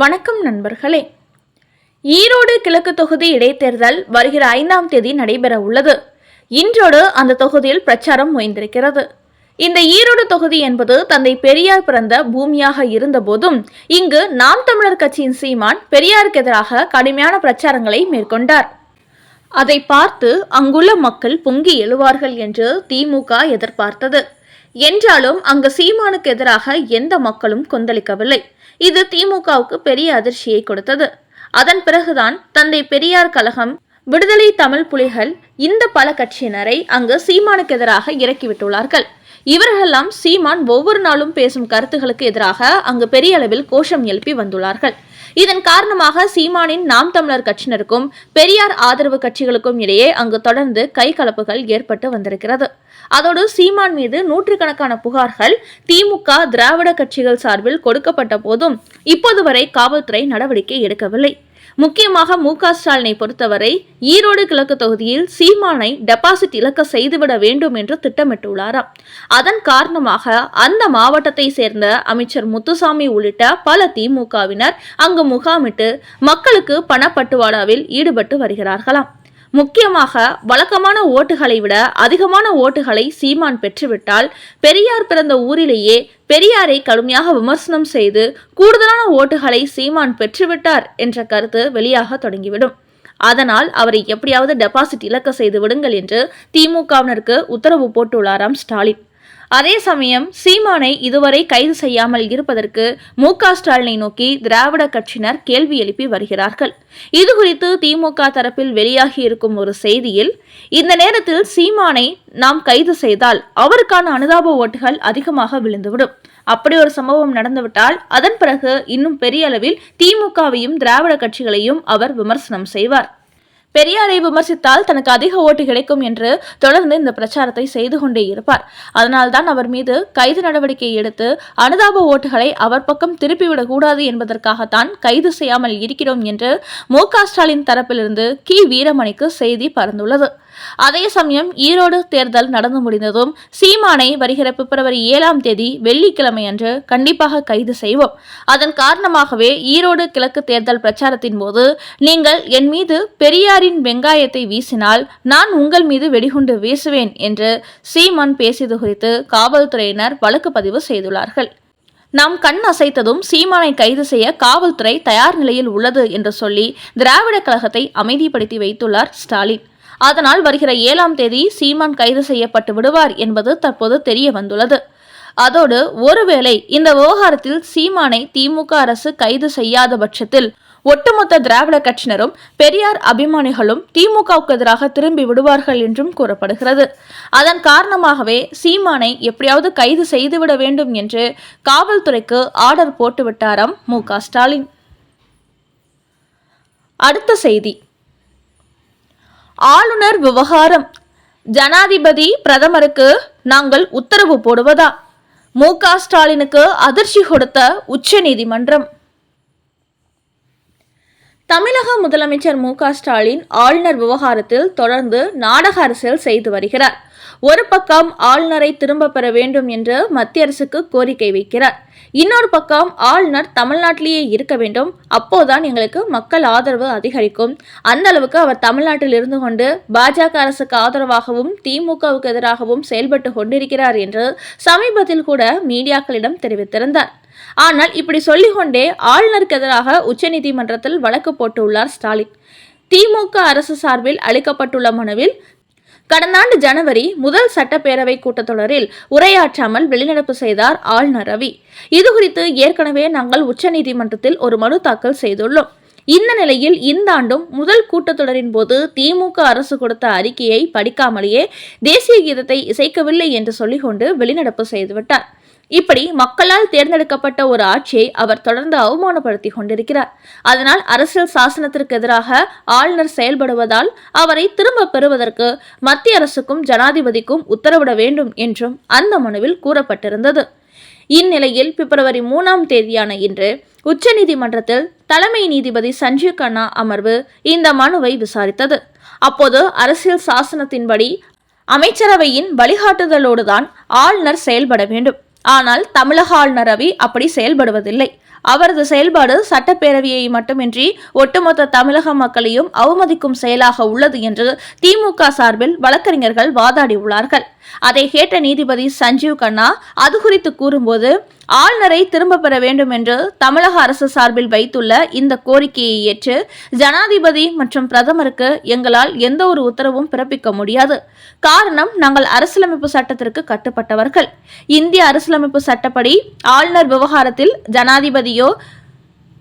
வணக்கம் நண்பர்களே. ஈரோடு கிழக்கு தொகுதி இடைத்தேர்தல் வருகிற ஐந்தாம் தேதி நடைபெற உள்ளது. இன்றோடு அந்த தொகுதியில் பிரச்சாரம் ஓய்ந்திருக்கிறது இந்த ஈரோடு தொகுதி என்பது தந்தை பெரியார் பிறந்த பூமியாக இருந்தபோதும் இங்கு நாம் தமிழர் கட்சியின் சீமான் பெரியாருக்கு எதிராக கடுமையான பிரச்சாரங்களை மேற்கொண்டார். அதை பார்த்து அங்குள்ள மக்கள் பொங்கி எழுவார்கள் என்று திமுக எதிர்பார்த்தது. என்றாலும் அங்கு சீமானுக்கு எதிராக எந்த மக்களும் கொந்தளிக்கவில்லை. இது திமுகவுக்கு பெரிய அதிர்ச்சியை கொடுத்தது. அதன் பிறகுதான் தந்தை பெரியார் கழகம் விடுதலை தமிழ் புலிகள் இந்த பல கட்சியினரை அங்கு சீமானுக்கு எதிராக இறக்கிவிட்டுள்ளார்கள். இவர்களெல்லாம் சீமான் ஒவ்வொரு நாளும் பேசும் கருத்துகளுக்கு எதிராக அங்கு பெரிய அளவில் கோஷம் எழுப்பி வந்துள்ளார்கள். இதன் காரணமாக சீமானின் நாம் தமிழர் கட்சியினருக்கும் பெரியார் ஆதரவு கட்சிகளுக்கும் இடையே அங்கு தொடர்ந்து கைகலப்புகள் ஏற்பட்டு வந்திருக்கிறது. அதோடு சீமான் மீது நூற்றுக்கணக்கான புகார்கள் திமுக திராவிட கட்சிகள் சார்பில் கொடுக்கப்பட்ட போதும் இப்போது வரை காவல்துறை நடவடிக்கை எடுக்கவில்லை. முக்கியமாக மு க ஸ்டாலினை பொறுத்தவரை ஈரோடு கிழக்கு தொகுதியில் சீமானை டெபாசிட் இழக்க செய்துவிட வேண்டும் என்று திட்டமிட்டுள்ளாராம். அதன் காரணமாக அந்த மாவட்டத்தை சேர்ந்த அமைச்சர் முத்துசாமி உள்ளிட்ட பல திமுகவினர் அங்கு முகாமிட்டு மக்களுக்கு பணப்பட்டுவாடாவில் ஈடுபட்டு வருகிறார்களாம். முக்கியமாக வழக்கமான ஓட்டுகளை விட அதிகமான ஓட்டுகளை சீமான் பெற்றுவிட்டால் பெரியார் பிறந்த ஊரிலேயே பெரியாரை கடுமையாக விமர்சனம் செய்து கூடுதலான ஓட்டுகளை சீமான் பெற்றுவிட்டார் என்ற கருத்து வெளியாக தொடங்கிவிடும். அதனால் அவரை எப்படியாவது டெபாசிட் இழக்க செய்து விடுங்கள் என்று திமுகவினருக்கு உத்தரவு போட்டுள்ளாராம் ஸ்டாலின். அதே சமயம் சீமானை இதுவரை கைது செய்யாமல் இருப்பதற்கு மு க ஸ்டாலினை நோக்கி திராவிட கட்சியினர் கேள்வி எழுப்பி வருகிறார்கள். இது குறித்து திமுக தரப்பில் வெளியாகி இருக்கும் ஒரு செய்தியில் இந்த நேரத்தில் சீமானை நாம் கைது செய்தால் அவருக்கான அனுதாப ஓட்டுகள் அதிகமாக விழுந்துவிடும். அப்படி ஒரு சம்பவம் நடந்துவிட்டால் அதன் பிறகு இன்னும் பெரிய அளவில் திமுகவையும் திராவிட கட்சிகளையும் அவர் விமர்சனம் செய்வார். பெரியாரை விமர்சித்தால் தனக்கு அதிக ஓட்டு கிடைக்கும் என்று தொடர்ந்து இந்த பிரச்சாரத்தை செய்து கொண்டே இருப்பார். அதனால்தான் அவர் மீது கைது நடவடிக்கை எடுத்து அனுதாப ஓட்டுகளை அவர் பக்கம் திருப்பிவிடக்கூடாது என்பதற்காகத்தான் கைது செய்யாமல் இருக்கிறோம் என்று மு ஸ்டாலின் தரப்பிலிருந்து கி. வீரமணிக்கு செய்தி பறந்துள்ளது அதே சமயம் ஈரோடு தேர்தல் நடந்து முடிந்ததும் சீமானை வருகிற பிப்ரவரி ஏழாம் தேதி வெள்ளிக்கிழமை அன்று கண்டிப்பாக கைது செய்வோம். அதன் காரணமாகவே ஈரோடு கிழக்கு தேர்தல் பிரச்சாரத்தின் போது நீங்கள் என் மீது பெரியாரின் வெங்காயத்தை வீசினால் நான் உங்கள் மீது வெடிகுண்டு வீசுவேன் என்று சீமான் பேசியது குறித்து காவல்துறையினர் வழக்கு பதிவு செய்துள்ளார்கள். நாம் கண் அசைத்ததும் சீமானை கைது செய்ய காவல்துறை தயார் நிலையில் உள்ளது என்று சொல்லி திராவிட கழகத்தை அமைதிப்படுத்தி வைத்துள்ளார் ஸ்டாலின். அதனால் வருகிற ஏழாம் தேதி சீமான் கைது செய்யப்பட்டு விடுவார் என்பது தற்போது தெரிய வந்துள்ளது. அதோடு ஒருவேளை இந்த விவகாரத்தில் சீமானை திமுக அரசு கைது செய்யாத பட்சத்தில் ஒட்டுமொத்த திராவிட கட்சியினரும் பெரியார் அபிமானிகளும் திமுகவுக்கு எதிராக திரும்பி விடுவார்கள் என்றும் கூறப்படுகிறது. அதன் காரணமாகவே சீமானை எப்படியாவது கைது செய்துவிட வேண்டும் என்று காவல்துறைக்கு ஆர்டர் போட்டுவிட்டாராம் மு ஸ்டாலின். அடுத்த செய்தி. ஆளுநர் விவகாரம். ஜனாதிபதி பிரதமருக்கு நாங்கள் உத்தரவு போடுவதா? மு ஸ்டாலினுக்கு அதிர்ச்சி கொடுத்த உச்ச நீதிமன்றம் தமிழக முதலமைச்சர் மு ஸ்டாலின் ஆளுநர் விவகாரத்தில் தொடர்ந்து நாடக அரசியல் செய்து வருகிறார். ஒரு பக்கம் ஆளுநரை திரும்ப பெற வேண்டும் என்று மத்திய அரசுக்கு கோரிக்கை வைக்கிறார். இன்னொரு பக்கம் ஆளுநர் தமிழ்நாட்டிலேயே இருக்க வேண்டும். அப்போதான் எங்களுக்கு மக்கள் ஆதரவு அதிகரிக்கும். அந்த அளவுக்கு அவர் தமிழ்நாட்டில் இருந்து கொண்டு பாஜக அரசுக்கு ஆதரவாகவும் திமுகவுக்கு எதிராகவும் செயல்பட்டு கொண்டிருக்கிறார் என்று சமீபத்தில் கூட மீடியாக்களிடம் தெரிவித்திருந்தார். ஆனால் இப்படி சொல்லிக்கொண்டே ஆளுநருக்கு எதிராக உச்சநீதிமன்றத்தில் வழக்கு போட்டுள்ளார் ஸ்டாலின். திமுக அரசு சார்பில் அளிக்கப்பட்டுள்ள மனுவில் கடந்த ஆண்டு ஜனவரி முதல் சட்டப்பேரவை கூட்டத்தொடரில் உரையாற்றாமல் வெளிநடப்பு செய்தார் ஆளுநர் ரவி. இதுகுறித்து ஏற்கனவே நாங்கள் உச்சநீதிமன்றத்தில் ஒரு மனு தாக்கல் செய்துள்ளோம். இந்த நிலையில் இந்த ஆண்டும் முதல் கூட்டத்தொடரின் போது திமுக அரசு கொடுத்த அறிக்கையை படிக்காமலேயே தேசிய கீதத்தை இசைக்கவில்லை என்று சொல்லிக்கொண்டு வெளிநடப்பு செய்துவிட்டார். இப்படி மக்களால் தேர்ந்தெடுக்கப்பட்ட ஒரு ஆட்சியை அவர் தொடர்ந்து அவமானப்படுத்தி கொண்டிருக்கிறார். அதனால் அரசியல் சாசனத்திற்கு எதிராக ஆளுநர் செயல்படுவதால் அவரை திரும்ப பெறுவதற்கு மத்திய அரசுக்கும் ஜனாதிபதிக்கும் உத்தரவிட வேண்டும் என்றும் அந்த மனுவில் கூறப்பட்டிருந்தது. இந்நிலையில் பிப்ரவரி மூணாம் தேதியான இன்று உச்சநீதிமன்றத்தில் தலைமை நீதிபதி சஞ்சீவ் கண்ணா அமர்வு இந்த மனுவை விசாரித்தது. அப்போது அரசியல் சாசனத்தின்படி அமைச்சரவையின் வழிகாட்டுதலோடுதான் ஆளுநர் செயல்பட வேண்டும். ஆனால் தமிழக ஆளுநர் ரவி அப்படி செயல்படுவதில்லை. அவரது செயல்பாடு சட்டப்பேரவையை மட்டுமின்றி ஒட்டுமொத்த தமிழக மக்களையும் அவமதிக்கும் செயலாக உள்ளது என்று திமுக சார்பில் வழக்கறிஞர்கள் வாதாடியுள்ளார்கள். அதை கேட்ட நீதிபதி சஞ்சீவ் கண்ணா அது குறித்து கூறும்போது ஆளுநரை திரும்ப பெற வேண்டும் என்று தமிழக அரசு சார்பில் வைத்துள்ள இந்த கோரிக்கையை ஏற்று ஜனாதிபதி மற்றும் பிரதமருக்கு எங்களால் எந்த ஒரு உத்தரவும் பிறப்பிக்க முடியாது. காரணம் நாங்கள் அரசியலமைப்பு சட்டத்திற்கு கட்டுப்பட்டவர்கள். இந்திய அரசியலமைப்பு சட்டப்படி ஆளுநர் விவகாரத்தில் ஜனாதிபதியோ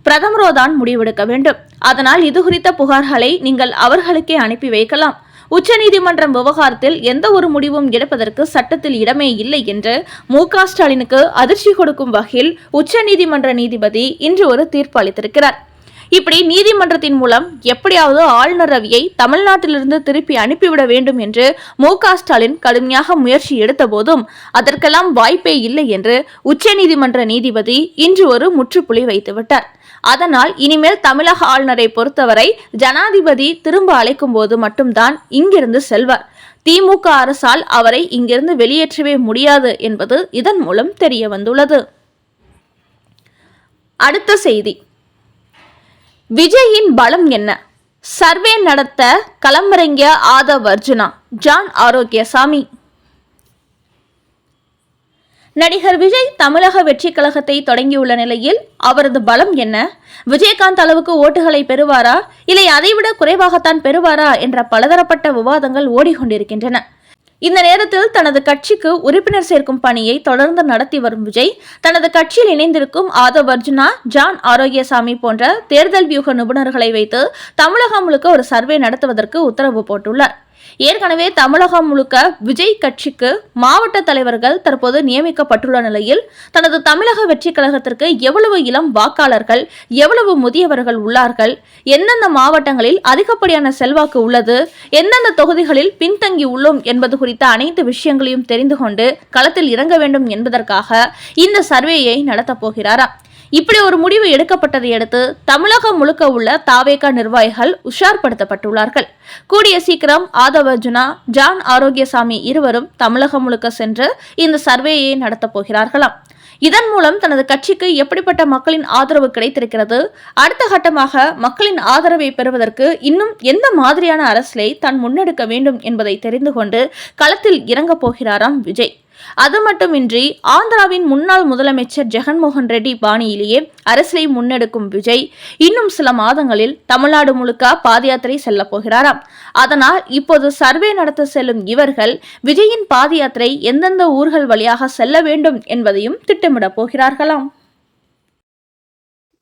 பிரதமரோ தான் முடிவெடுக்க வேண்டும். அதனால் இது குறித்த புகார்களை நீங்கள் அவர்களுக்கே அனுப்பி வைக்கலாம். உச்சநீதிமன்றம் விவகாரத்தில் எந்த ஒரு முடிவும் எடுப்பதற்கு சட்டத்தில் இடமே இல்லை என்று மு க ஸ்டாலினுக்கு அதிர்ச்சி கொடுக்கும் வகையில் உச்சநீதிமன்ற நீதிபதி இன்று ஒரு தீர்ப்பு அளித்திருக்கிறார். இப்படி நீதிமன்றத்தின் மூலம் எப்படியாவது ஆளுநர் ரவியை தமிழ்நாட்டிலிருந்து திருப்பி அனுப்பிவிட வேண்டும் என்று மு க ஸ்டாலின் கடுமையாக முயற்சி எடுத்த போதும் அதற்கெல்லாம் வாய்ப்பே இல்லை என்று உச்சநீதிமன்ற நீதிபதி இன்று ஒரு முற்றுப்புள்ளி வைத்துவிட்டார். அதனால் இனிமேல் தமிழக ஆளுநரை பொறுத்தவரை ஜனாதிபதி திரும்ப அழைக்கும் போது மட்டும்தான் இங்கிருந்து செல்வார். திமுக அரசால் அவரை இங்கிருந்து வெளியேற்றவே முடியாது என்பது இதன் மூலம் தெரிய வந்துள்ளது. அடுத்த செய்தி. விஜயின் பலம் என்ன? சர்வே நடத்த களமிறங்கிய ஆதவ் அர்ஜுனா ஜான் ஆரோக்கியசாமி. நடிகர் விஜய் தமிழக வெற்றி கழகத்தை தொடங்கியுள்ள நிலையில் அவரது பலம் என்ன? விஜயகாந்த் அளவுக்கு ஓட்டுகளை பெறுவாரா? இல்லை அதைவிட குறைவாகத்தான் பெறுவாரா? என்ற பலதரப்பட்ட விவாதங்கள் ஓடிக்கொண்டிருக்கின்றன. இந்த நேரத்தில் தனது கட்சிக்கு உறுப்பினர் சேர்க்கும் பணியை தொடர்ந்து நடத்தி வரும் விஜய் தனது கட்சியில் இணைந்திருக்கும் ஆதவ் அர்ஜுனா ஜான் ஆரோக்கியசாமி போன்ற தேர்தல் வியூக நிபுணர்களை வைத்து தமிழகம் முழுக்க ஒரு சர்வே நடத்துவதற்கு உத்தரவு போட்டுள்ளார். ஏற்கனவே தமிழகம் முழுக்க விஜய் கட்சிக்கு மாவட்ட தலைவர்கள் தற்போது நியமிக்கப்பட்டுள்ள நிலையில் தனது தமிழக வெற்றி கழகத்திற்கு எவ்வளவு இளம் வாக்காளர்கள் எவ்வளவு முதியவர்கள் உள்ளார்கள் எந்தெந்த மாவட்டங்களில் அதிகப்படியான செல்வாக்கு உள்ளது எந்தெந்த தொகுதிகளில் பின்தங்கி உள்ளோம் என்பது குறித்த அனைத்து விஷயங்களையும் தெரிந்து கொண்டு களத்தில் இறங்க வேண்டும் என்பதற்காக இந்த சர்வேயை நடத்தப் போகிறாராம் இப்படி ஒரு முடிவு எடுக்கப்பட்டதை அடுத்து தமிழகம் முழுக்க உள்ள தாவேகா நிர்வாகிகள் உஷார்படுத்தப்பட்டுள்ளார்கள். கூடிய சீக்கிரம் ஆதவர்ஜுனா ஜான் ஆரோக்கியசாமி இருவரும் தமிழகம் முழுக்க சென்று இந்த சர்வேயை நடத்தப் போகிறார்களாம். இதன் மூலம் தனது கட்சிக்கு எப்படிப்பட்ட மக்களின் ஆதரவு கிடைத்திருக்கிறது? அடுத்த கட்டமாக மக்களின் ஆதரவை பெறுவதற்கு இன்னும் எந்த மாதிரியான அரசியலை தான் முன்னெடுக்க வேண்டும் என்பதை தெரிந்து கொண்டு களத்தில் இறங்கப் போகிறாராம் விஜய். அது மட்டுமின்றி ஆந்திராவின் முன்னாள் முதலமைச்சர் ஜெகன்மோகன் ரெட்டி பாணியிலேயே அரசியலை முன்னெடுக்கும் விஜய் இன்னும் சில மாதங்களில் தமிழ்நாடு முழுக்க பாத யாத்திரை செல்ல போகிறாராம். அதனால் இப்போது சர்வே நடத்த செல்லும் இவர்கள் விஜயின் பாத யாத்திரை எந்தெந்த ஊர்கள் வழியாக செல்ல வேண்டும் என்பதையும் திட்டமிடப் போகிறார்களாம்.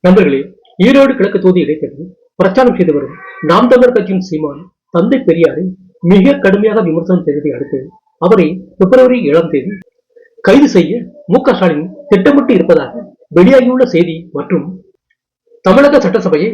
நண்பர்களே ஈரோடு கிழக்கு தொகுதி இடைத்தேர்தலில் பிரச்சாரம் செய்து வரும் நாம் தமிழர் கட்சியின் சீமான் தந்தை பெரியாரை மிக கடுமையாக விமர்சனம் செய்ததை அடுத்து அவரை பிப்ரவரி ஏழாம் தேதி கைது செய்ய மு க ஸ்டாலின் திட்டமிட்டு இருப்பதாக வெளியாகியுள்ள செய்தி மற்றும் தமிழக சட்டசபையை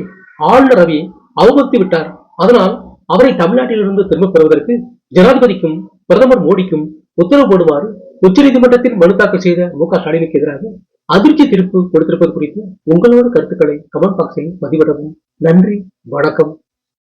ஆளுநர் ரவி அவமதித்து விட்டார். அதனால் அவரை தமிழ்நாட்டிலிருந்து திரும்பப் பெறுவதற்கு ஜனாதிபதிக்கும் பிரதமர் மோடிக்கும் உத்தரவு போடுமாறு உச்சநீதிமன்றத்தில் மனு தாக்கல் செய்த மு க ஸ்டாலினுக்கு எதிராக அதிர்ச்சி தீர்ப்பு கொடுத்திருப்பது குறித்து உங்களோட கருத்துக்களை கமெண்ட் பாக்ஸில் பதிவிடவும். நன்றி வணக்கம்.